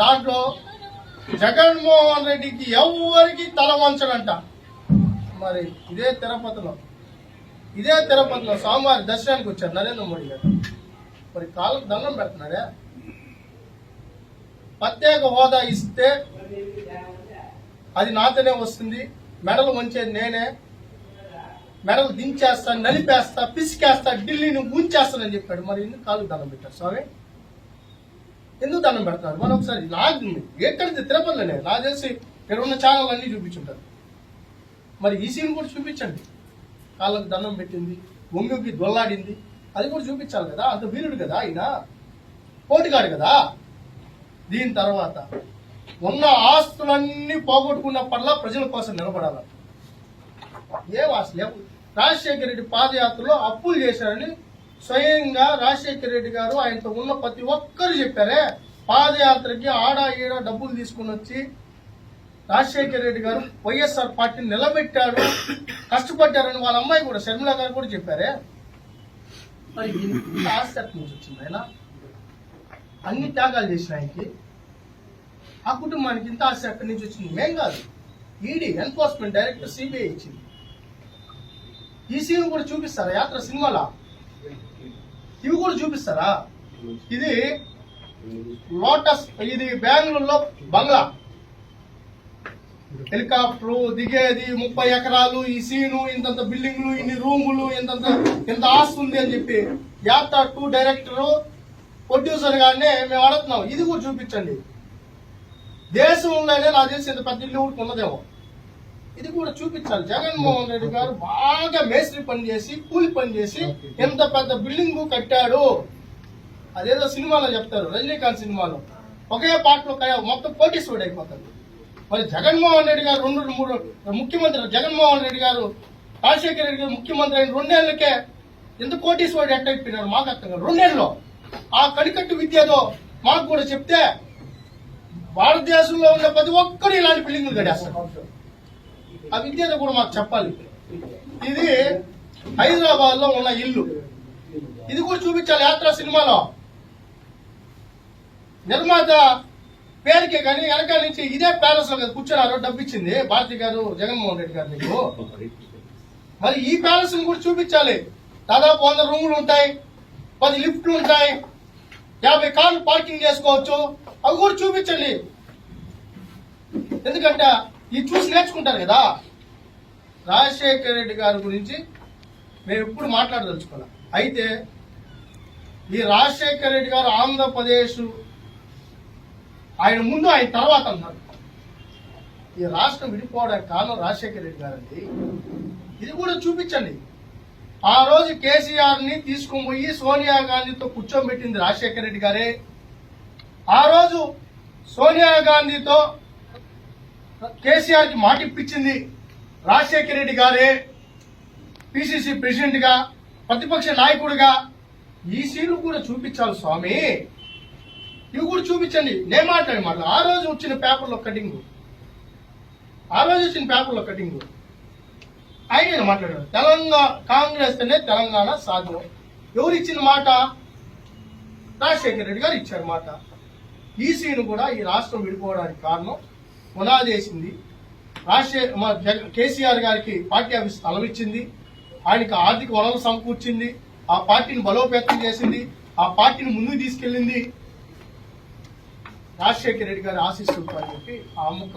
దాంట్లో జగన్మోహన్ రెడ్డికి ఎవరికి తల వంచడంట. మరి ఇదే తిరుపతిలో. ఇదే తిరుపతిలో స్వామివారి దర్శనానికి వచ్చారు నరేంద్ర మోడీ గారు. మరి కాళ్ళకు దండం పెడుతున్నాడే ప్రత్యేక హోదా ఇస్తే అది నాతోనే వస్తుంది. మెడలు వంచేది నేనే. మెడలు దించేస్తా నలిపేస్తా పిసికేస్తా ఢిల్లీని ఉంచేస్తానని చెప్పాడు. మరి ఎందుకు కాళ్ళకు దండం పెట్టారు స్వామి? ఎందుకు దండం పెడతారు? మనం ఒకసారి నాకు ఎక్కడిది? తిరుపతిలోనే. నాకు చేసి ఇక్కడ ఉన్న ఛానల్ అన్ని చూపించుంటారు. మరి ఈ సీన్ కూడా చూపించండి. కాళ్ళకు దండం పెట్టింది ఒంగుకి దొల్లాడింది. అది కూడా చూపించాలి కదా. అంత వీరుడు కదా ఆయన పోటీగాడు కదా. దీని తర్వాత ఉన్న ఆస్తులన్నీ పోగొట్టుకున్నప్పట్లా ప్రజల కోసం నిలబడాలి. ఏం ఆస్తులు లేవు. రాజశేఖర రెడ్డి పాదయాత్రలో అప్పులు చేశారని స్వయంగా రాజశేఖర రెడ్డి గారు ఆయనతో ఉన్న ప్రతి ఒక్కరు చెప్పారే పాదయాత్రకి ఆడా ఈడ డబ్బులు తీసుకుని వచ్చి రాజశేఖర రెడ్డి గారు వైఎస్ఆర్ పార్టీని నిలబెట్టాడు కష్టపడ్డారని వాళ్ళ అమ్మాయి కూడా శర్మిల గారు కూడా చెప్పారే. మరి ఇంత ఆస్తి నుంచి వచ్చింది ఆయన? అన్ని త్యాగాలు చేసిన ఆయనకి. ఆ కుటుంబానికి ఇంత ఆస్తి ఎక్కడి నుంచి వచ్చింది? మేం కాదు. ఈడీ ఎన్ఫోర్స్మెంట్ డైరెక్టర్ సిబిఐ ఇచ్చింది. ఈ సీన్ కూడా చూపిస్తారా? యాత్ర సినిమాలా? ఇవి కూడా చూపిస్తారా? ఇది లోటస్ ఇది బెంగళూరులో బంగ్లా. హెలికాప్టర్ దిగేది ముప్పై ఎకరాలు ఈ సీను ఇంతంత బిల్డింగ్లు ఇన్ని రూములు ఇంతంత ఇంత ఆస్తి ఉంది అని చెప్పి యాత్ర టూ డైరెక్టర్ ప్రొడ్యూసర్ గానే మేము అడుగుతున్నాం. ఇది కూడా చూపించండి. దేశంలోనే నాకు తెలిసి ఇంత పెద్ద ఇల్లు కూడా ఉన్నదేమో. ఇది కూడా చూపించాలి. జగన్మోహన్ రెడ్డి గారు బాగా మేస్త్రి పని చేసి కూలి పని చేసి ఎంత పెద్ద బిల్డింగ్ కట్టాడు అదేదో సినిమాలో చెప్తారు రజనీకాంత్ సినిమాలో. ఒకే పాటలో మొత్తం కోటీశ్వరుడు అయిపోతాడు మరి జగన్మోహన్ రెడ్డి గారు రెండు మూడు ముఖ్యమంత్రి జగన్మోహన్ రెడ్డి గారు రాజశేఖర రెడ్డి గారు ముఖ్యమంత్రి అయిన రెండేళ్ళకే ఎంత కోటీశ్వరుడు ఎట్ట అయిపోయినారు మాకు అర్థం కాదు. రెండేళ్ళు ఆ కడికట్టు విద్యతో మాకు కూడా చెప్తే భారతదేశంలో ఉన్న ప్రతి ఒక్కరు ఇలాంటి బిల్డింగ్లు కట్టేస్తారు. ఆ విద్యను కూడా మాకు చెప్పాలి. ఇది హైదరాబాద్లో ఉన్న ఇల్లు. ఇది కూడా చూపించాలి యాత్ర సినిమాలో. నిర్మాత పేరుకే కానీ వెనకాల నుంచి ఇదే ప్యాలెస్లో కూర్చున్నారు డబ్బిచ్చింది. భారతి గారు జగన్మోహన్ రెడ్డి గారు మీకు మరి ఈ ప్యాలెస్ కూడా చూపించాలి. దాదాపు వంద రూములు ఉంటాయి పది లిఫ్ట్లు ఉంటాయి యాభై కార్లు పార్కింగ్ చేసుకోవచ్చు. అవి కూడా చూపించండి. ఎందుకంటే ఇది చూసి నేర్చుకుంటారు కదా. రాజశేఖర రెడ్డి గారి గురించి మేము ఎప్పుడు మాట్లాడదలుచుకోవాలి? అయితే ఈ రాజశేఖర రెడ్డి గారు ఆంధ్రప్రదేశ్ ఆయన ముందు ఆయన తర్వాత అన్నారు. ఈ రాష్ట్రం విడిపోవడానికి కారణం రాజశేఖర రెడ్డి గారండి. ఇది కూడా చూపించండి. ఆ రోజు కేసీఆర్ని తీసుకుపోయి సోనియా గాంధీతో కూర్చోబెట్టింది రాజశేఖర రెడ్డి గారే. ఆ రోజు సోనియా గాంధీతో కేసీఆర్కి మాట ఇప్పించింది రాజశేఖర రెడ్డి గారే పిసిసి ప్రెసిడెంట్గా ప్రతిపక్ష నాయకుడిగా. ఈ సీన్లు కూడా చూపించాలి స్వామి. ఇవి కూడా చూపించండి. నేను మాట్లాడి మాట ఆ రోజు వచ్చిన పేపర్లో కటింగ్ ఆ రోజు వచ్చిన పేపర్లో కటింగ్ ఆయన మాట్లాడారు తెలంగాణ కాంగ్రెస్ అనే తెలంగాణ సాధ్యం. ఎవరు ఇచ్చిన మాట? రాజశేఖర రెడ్డి గారు ఇచ్చారు మాట. ఈ సీన్ కూడా ఈ రాష్ట్రం విడిపోవడానికి కారణం పునాదేసింది రాష్ట్ర మా జగ- కేసీఆర్ గారికి పార్టీ ఆఫీస్ స్థలం ఇచ్చింది. ఆయనకి ఆర్థిక వనరులు సమకూర్చింది. ఆ పార్టీని బలోపేతం చేసింది. ఆ పార్టీని ముందుకు తీసుకెళ్ళింది రాజశేఖర రెడ్డి గారి ఆశీస్సులతో అని చెప్పి ఆ ముక్క